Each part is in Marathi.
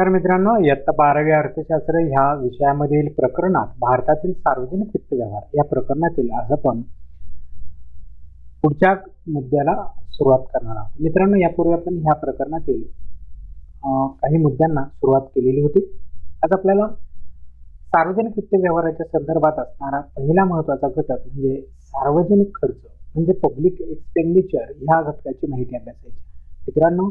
नमस्कार मित्रांनो इयत्ता बारावी अर्थशास्त्र ह्या विषयामधील प्रकरणात भारतातील सार्वजनिक वित्त व्यवहार या प्रकरणातील आज आपण पुढच्या मुद्द्याला सुरुवात करणार आहोत. मित्रांनो यापूर्वी आपण ह्या प्रकरणातील काही मुद्द्यांना सुरुवात केलेली होती. आज आपल्याला सार्वजनिक वित्त व्यवहाराच्या संदर्भात असणारा पहिला महत्त्वाचा घटक म्हणजे सार्वजनिक खर्च म्हणजे पब्लिक एक्सपेंडिचर ह्या घटकाची माहिती अभ्यासायची मित्रांनो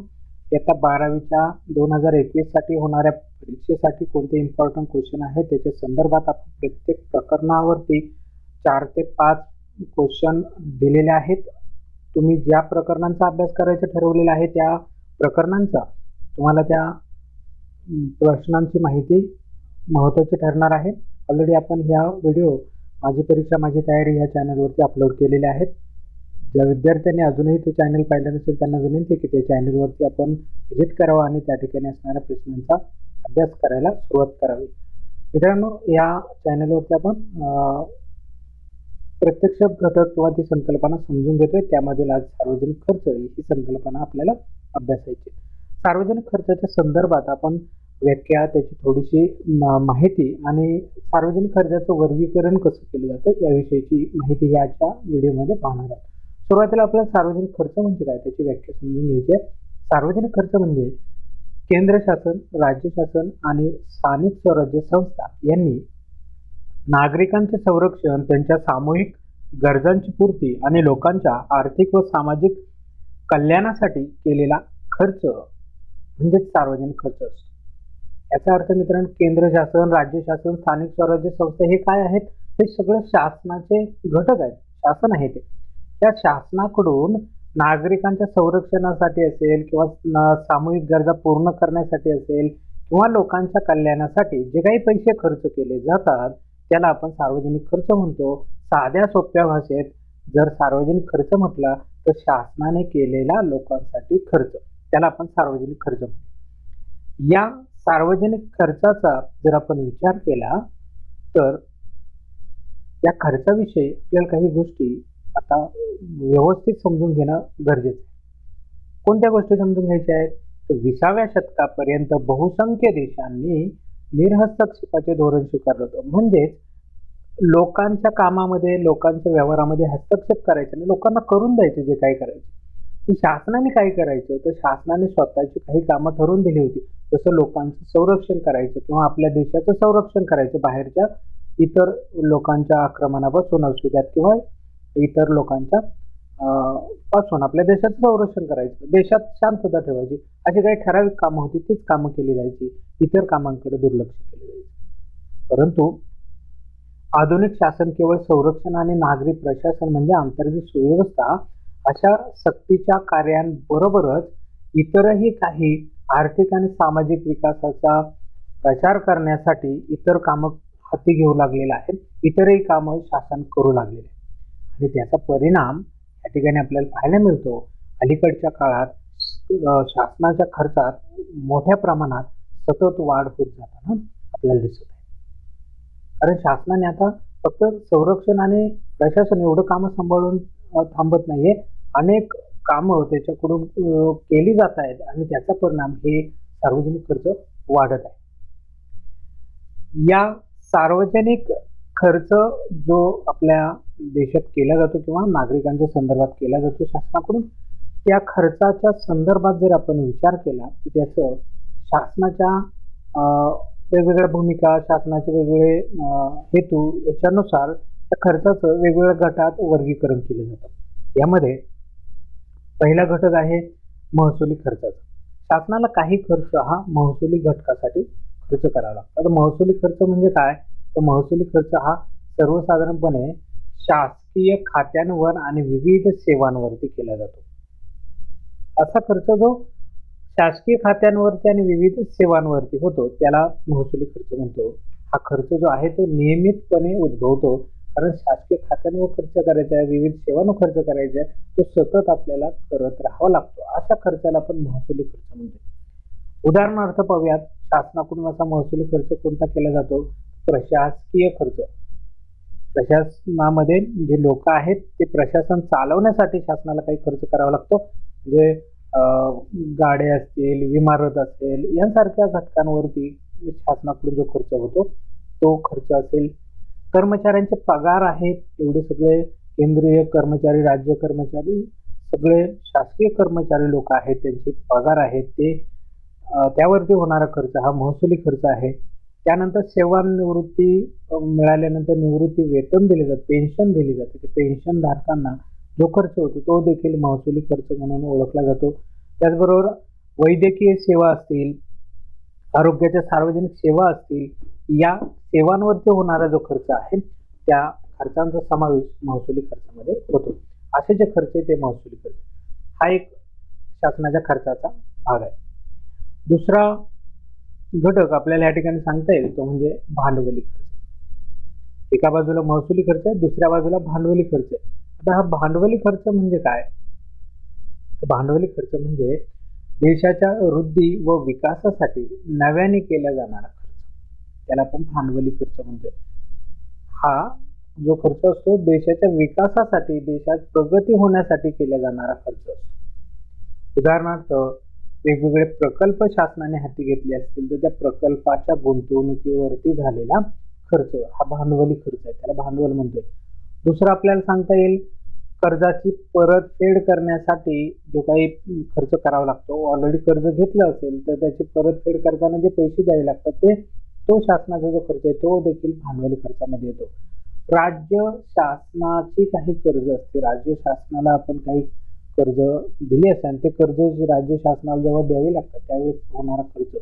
इयत्ता बारावीच्या दोन हजार एकवीससाठी होणाऱ्या परीक्षेसाठी कोणते इम्पॉर्टंट क्वेश्चन आहे त्याच्या संदर्भात आपण प्रत्येक प्रकरणावरती चार ते पाच क्वेश्चन दिलेले आहेत. तुम्ही ज्या प्रकरणांचा अभ्यास करायचं ठरवलेला आहे त्या प्रकरणांचा तुम्हाला त्या प्रश्नांची माहिती महत्त्वाची ठरणार आहे. ऑलरेडी आपण ह्या व्हिडिओ माझी परीक्षा माझी तयारी ह्या चॅनलवरती अपलोड केलेले आहेत. ज्या विद्यार्थ्यांनी अजूनही तो चॅनल पाहिला नसेल त्यांना विनंती आहे की त्या चॅनलवरती आपण व्हिजिट करावं आणि त्या ठिकाणी असणाऱ्या प्रश्नांचा अभ्यास करायला सुरुवात करावी. मित्रांनो या चॅनलवरती आपण प्रत्यक्ष घटक किंवा ती संकल्पना समजून घेतोय. त्यामधील आज सार्वजनिक खर्च ही संकल्पना आपल्याला अभ्यासायची. सार्वजनिक खर्चाच्या संदर्भात आपण व्याख्या त्याची थोडीशी माहिती आणि सार्वजनिक खर्चाचं वर्गीकरण कसं केलं जातं याविषयीची माहिती ह्याच्या व्हिडिओमध्ये पाहणार आहोत. सुरुवातीला आपल्याला सार्वजनिक खर्च म्हणजे काय? त्याची व्याख्या समजून घ्यायची आहे. सार्वजनिक खर्च म्हणजे केंद्र शासन राज्य शासन आणि स्थानिक स्वराज्य संस्था यांनी नागरिकांचे संरक्षण त्यांच्या सामूहिक गरजांची पूर्ती आणि लोकांच्या आर्थिक व सामाजिक कल्याणासाठी केलेला खर्च म्हणजेच सार्वजनिक खर्च असतो. याचा अर्थ मित्रांनो केंद्र शासन राज्य शासन स्थानिक स्वराज्य संस्था हे काय आहेत? हे सगळं शासनाचे घटक आहेत. शासन आहे ते. त्या शासनाकडून नागरिकांच्या संरक्षणासाठी असेल किंवा सामूहिक गरजा पूर्ण करण्यासाठी असेल किंवा लोकांच्या कल्याणासाठी जे काही पैसे खर्च केले जातात त्याला आपण सार्वजनिक खर्च म्हणतो. साध्या सोप्या भाषेत जर सार्वजनिक खर्च म्हटला तर शासनाने केलेला लोकांसाठी खर्च. त्याला आपण सार्वजनिक खर्च म्हणतो. या सार्वजनिक खर्चाचा जर आपण विचार केला तर या खर्चाविषयी आपल्याला काही गोष्टी आता व्यवस्थित समजून घेणं गरजेचं आहे. कोणत्या गोष्टी समजून घ्यायच्या आहेत? तर विसाव्या शतकापर्यंत बहुसंख्य देशांनी निर्हस्तक्षेपाचे धोरण स्वीकारलं होतं. म्हणजेच लोकांच्या कामामध्ये लोकांच्या व्यवहारामध्ये हस्तक्षेप करायचे आणि लोकांना करून द्यायचे जे काही करायचे. शासनाने काय करायचं? तर शासनाने स्वतःची काही कामं ठरवून दिली होती. जसं लोकांचं संरक्षण करायचं किंवा आपल्या देशाचं संरक्षण करायचं. बाहेरच्या इतर लोकांच्या आक्रमणापासून असू द्यात किंवा इतर लोकांच्या पासून आपल्या देशाचं संरक्षण करायचं. देशात शांतता ठेवायची. अशी काही ठराविक कामं होती तीच कामं केली जायची. इतर कामांकडे दुर्लक्ष केलं जायचे. परंतु आधुनिक शासन केवळ संरक्षण आणि नागरी प्रशासन म्हणजे आंतरिक सुव्यवस्था अशा सक्तीच्या कार्यांबरोबरच इतरही काही आर्थिक आणि सामाजिक विकासाचा प्रचार करण्यासाठी इतर कामं हाती घेऊ लागलेलं आहे इतरही कामं शासन करू लागलेले आहे. आणि त्याचा परिणाम या ठिकाणी आपल्याला पाहायला मिळतो. अलीकडच्या काळात शासनाच्या खर्चात मोठ्या प्रमाणात सतत वाढ होत जाताना आपल्याला दिसत आहे. कारण शासनाने आता फक्त संरक्षण आणि प्रशासन एवढं कामं सांभाळून थांबत नाहीये. अनेक कामं त्याच्याकडून केली जात आहेत आणि त्याचा परिणाम हे सार्वजनिक खर्च वाढत आहे. या सार्वजनिक खर्च जो आपल्या देशात केला जातो किंवा नागरिकांच्या संदर्भात केला जातो शासनाकडून त्या खर्चाच्या संदर्भात जर आपण विचार केला तर त्याचं शासनाच्या वेगवेगळ्या भूमिका शासनाचे वेगवेगळे हेतू याच्यानुसार त्या खर्चाचं वेगवेगळ्या गटात वर्गीकरण केलं जातं. यामध्ये पहिला घटक आहे महसुली खर्चाचा. शासनाला काही खर्च हा महसुली घटकासाठी खर्च करावा लागतो. आता महसुली खर्च म्हणजे काय? तर महसुली खर्च हा सर्वसाधारणपणे शासकीय खात्यांवर आणि विविध सेवांवरती केला जातो. असा खर्च जो शासकीय खात्यांवरती आणि विविध सेवांवरती होतो त्याला महसुली खर्च म्हणतो. हा खर्च जो आहे तो नियमितपणे उद्भवतो. कारण शासकीय खात्यांवर खर्च करायचा आहे विविध सेवांवर खर्च करायचा आहे तो सतत आपल्याला करत राहावा लागतो. अशा खर्चाला आपण महसुली खर्च म्हणतो. उदाहरणार्थ पाहूयात शासनाकडून असा महसुली खर्च कोणता केला जातो? प्रशासकीय खर्च. प्रशासनामध्ये जे लोक आहेत ते प्रशासन चालवण्यासाठी शासनाला काही खर्च करावा लागतो. म्हणजे गाड्या असतील इमारत असेल यांसारख्या घटकांवरती शासनाकडून जो खर्च होतो तो खर्च असेल. कर्मचाऱ्यांचे पगार आहेत एवढे सगळे केंद्रीय कर्मचारी राज्य कर्मचारी सगळे शासकीय कर्मचारी लोक आहेत त्यांचे पगार आहेत ते त्यावरती होणारा खर्च हा महसुली खर्च आहे. त्यानंतर सेवानिवृत्ती मिळाल्यानंतर निवृत्ती वेतन दिले जाते पेन्शन दिली जाते. ते पेन्शन धारकांना जो खर्च होतो तो देखील महसुली खर्च म्हणून ओळखला जातो. त्याचबरोबर वैद्यकीय सेवा असतील आरोग्याच्या सार्वजनिक सेवा असतील या सेवांवरती होणारा जो खर्च आहे त्या खर्चांचा समावेश महसुली खर्चामध्ये होतो. असे जे खर्च आहे ते महसुली खर्च. हा एक शासनाच्या खर्चाचा भाग आहे. दुसरा घटक आपल्याला या ठिकाणी सांगता येईल. तो म्हणजे भांडवली खर्च. एका बाजूला महसुली खर्च आहे दुसऱ्या बाजूला भांडवली खर्च आहे. आता हा भांडवली खर्च म्हणजे काय? भांडवली खर्च म्हणजे देशाच्या वृद्धी व विकासासाठी नव्याने केला जाणारा खर्च. त्याला आपण भांडवली खर्च म्हणतोय. हा जो खर्च असतो देशाच्या विकासासाठी देशात प्रगती होण्यासाठी केला जाणारा खर्च असतो. उदाहरणार्थ वेगवेगळे प्रकल्प शासनाने हाती घेतले असतील तर त्या प्रकल्पाच्या गुंतवणुकीवरती झालेला खर्च हा भांडवली खर्च आहे त्याला भांडवल म्हणतोय. दुसरं आपल्याला सांगता येईल कर्जाची परतफेड करण्यासाठी जो काही खर्च करावा लागतो ऑलरेडी कर्ज घेतलं असेल तर त्याची परतफेड करताना जे पैसे द्यावे लागतात ते तो शासनाचा जो खर्च आहे तो देखील भांडवली खर्चामध्ये येतो. राज्य शासनाची काही कर्ज असते राज्य शासनाला आपण काही कर्ज दिले असते आणि ते कर्ज राज्य शासनाला जेव्हा द्यावे लागतात त्यावेळेस होणारा खर्च.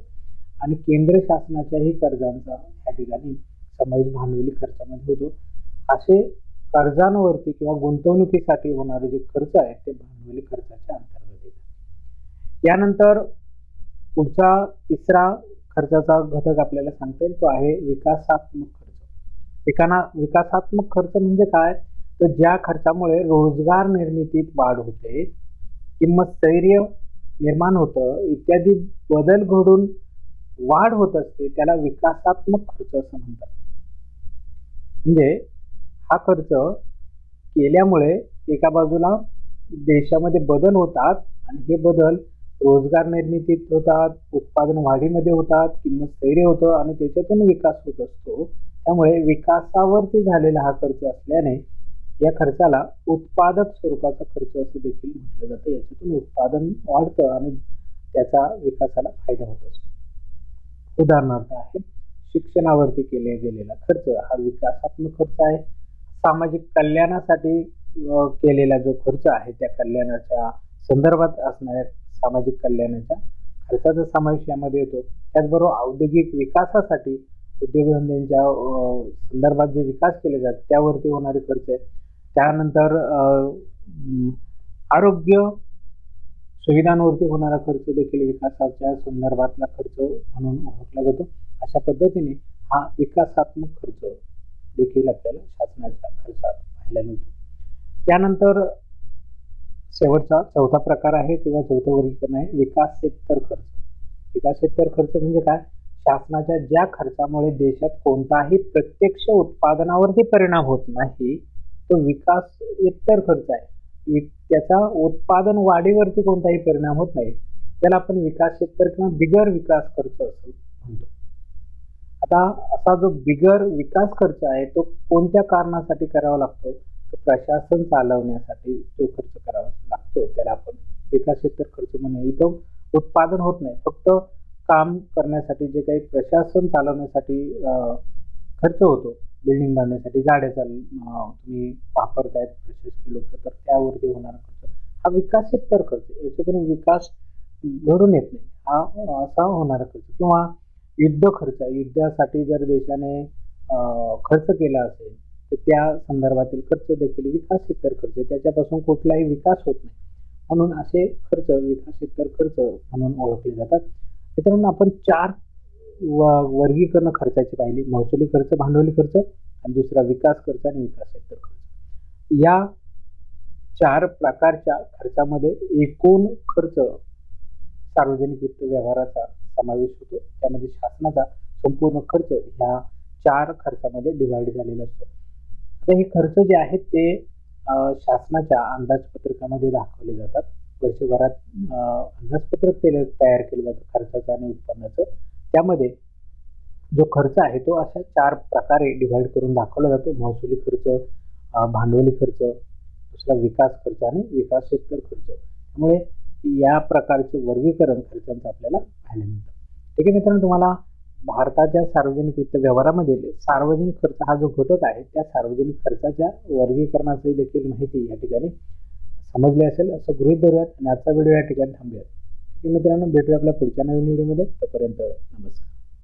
आणि केंद्र शासनाच्याही कर्जांचा या ठिकाणी समावेश भांडवली खर्चामध्ये होतो. असे कर्जांवरती किंवा गुंतवणुकीसाठी होणारे जे खर्च आहेत ते भांडवली खर्चाच्या अंतर्गत येतात. यानंतर पुढचा तिसरा खर्चाचा घटक आपल्याला सांगता येईल तो आहे विकासात्मक खर्च. विकाना विकासात्मक खर्च म्हणजे काय? तर ज्या खर्चामुळे रोजगार निर्मितीत वाढ होते किंमत स्थैर्य निर्माण होतं इत्यादी बदल घडून वाढ होत असते त्याला विकासात्मक खर्च असं म्हणतात. म्हणजे हा खर्च केल्यामुळे एका बाजूला देशामध्ये बदल होतात आणि हे बदल रोजगार निर्मितीत होतात उत्पादन वाढीमध्ये होतात किंमत स्थैर्य होतं आणि त्याच्यातून विकास होत असतो. त्यामुळे विकासावरती झालेला हा खर्च असल्याने या खर्चाला उत्पादक स्वरूपाचा खर्च असं देखील म्हटलं जातं. याच्यातून उत्पादन वाढतं आणि त्याचा विकासाला फायदा होत असतो. उदाहरणार्थ आहे शिक्षणावरती केले गेलेला खर्च हा विकासात्मक खर्च आहे. सामाजिक कल्याणासाठी केलेला जो खर्च आहे त्या कल्याणाच्या संदर्भात असणाऱ्या सामाजिक कल्याणाच्या खर्चाचा समावेश यामध्ये येतो. त्याचबरोबर औद्योगिक विकासासाठी उद्योगधंद्यांच्या संदर्भात जे विकास केले जातात त्यावरती होणारे खर्च आहे. त्यानंतर आरोग्य सुविधांवरती होणारा खर्च देखील विकासाच्या संदर्भातला खर्च म्हणून ओळखला जातो. अशा पद्धतीने हा विकासात्मक खर्च देखील आपल्याला शासनाच्या खर्चात पाहायला मिळतो. त्यानंतर शेवटचा चौथा प्रकार आहे किंवा चौथं वर्गीकरण आहे विकासेतर खर्च. विकासेतर खर्च म्हणजे काय? शासनाच्या ज्या खर्चामुळे देशात कोणताही प्रत्यक्ष उत्पादनावरती परिणाम होत नाही तो विकास इतर खर्च आहे. त्याचा उत्पादन वाढीवरती कोणताही परिणाम होत नाही. त्याला आपण विकासेतर किंवा बिगर विकास खर्च असं म्हणतो. आता असा जो बिगर विकास खर्च आहे तो कोणत्या कारणासाठी करावा लागतो? तर प्रशासन चालवण्यासाठी जो खर्च करावा लागतो त्याला आपण विकासेतर खर्च म्हणूया इथं उत्पादन होत नाही. फक्त काम करण्यासाठी जे काही प्रशासन चालवण्यासाठी खर्च होतो बिल्डिंग बांधण्यासाठी गाड्याचा तुम्ही वापरतायत प्रशासकीय लोक तर त्यावरती होणारा खर्च. हा विकासेतर खर्च याच्यातून विकास घडून येत नाही. हा असा होणारा खर्च. किंवा युद्ध खर्च युद्धासाठी जर देशाने खर्च केला असेल तर त्या संदर्भातील खर्च देखील विकासेतर खर्च आहे. त्याच्यापासून कुठलाही विकास होत नाही. म्हणून असे खर्च विकासेतर खर्च म्हणून ओळखले जातात. मित्रांनो आपण चार व- वर्गीकरण खर्चाची पाहिली. महसुली खर्च भांडवली खर्च आणि दुसरा विकास खर्च आणि विकासेतर खर्च. या चार प्रकारच्या खर्चामध्ये एकूण खर्च सार्वजनिक वित्त व्यवहाराचा समावेश होतो. त्यामध्ये शासनाचा संपूर्ण खर्च ह्या चार खर्चामध्ये डिवाइड झालेला असतो. आता हे खर्च जे आहेत ते शासनाच्या अंदाजपत्रकामध्ये दाखवले जातात. वर्षभरात अंदाजपत्रक तयार केलं जातं खर्चाचं आणि उत्पन्नाचं. त्यामध्ये जो खर्च आहे तो अशा चार प्रकारे डिव्हाइड करून दाखवला जातो. महसुली खर्च भांडवली खर्च दुसरा विकास खर्च आणि विकास क्षेत्र खर्च. त्यामुळे या प्रकारचे वर्गीकरण खर्चांचं आपल्याला पाहायला मिळतं. ठीक आहे मित्रांनो तुम्हाला भारताच्या सार्वजनिक वित्त व्यवहारामधील सार्वजनिक खर्च हा जो घटक आहे त्या सार्वजनिक खर्चाच्या वर्गीकरणाची देखील माहिती या ठिकाणी समजली असेल. असं गृहीत धरूयात आणि आजचा व्हिडिओ या ठिकाणी थांबूयात. मित्रांनो भेटूया आपल्या पुढच्या नवीन व्हिडिओमध्ये. तोपर्यंत नमस्कार.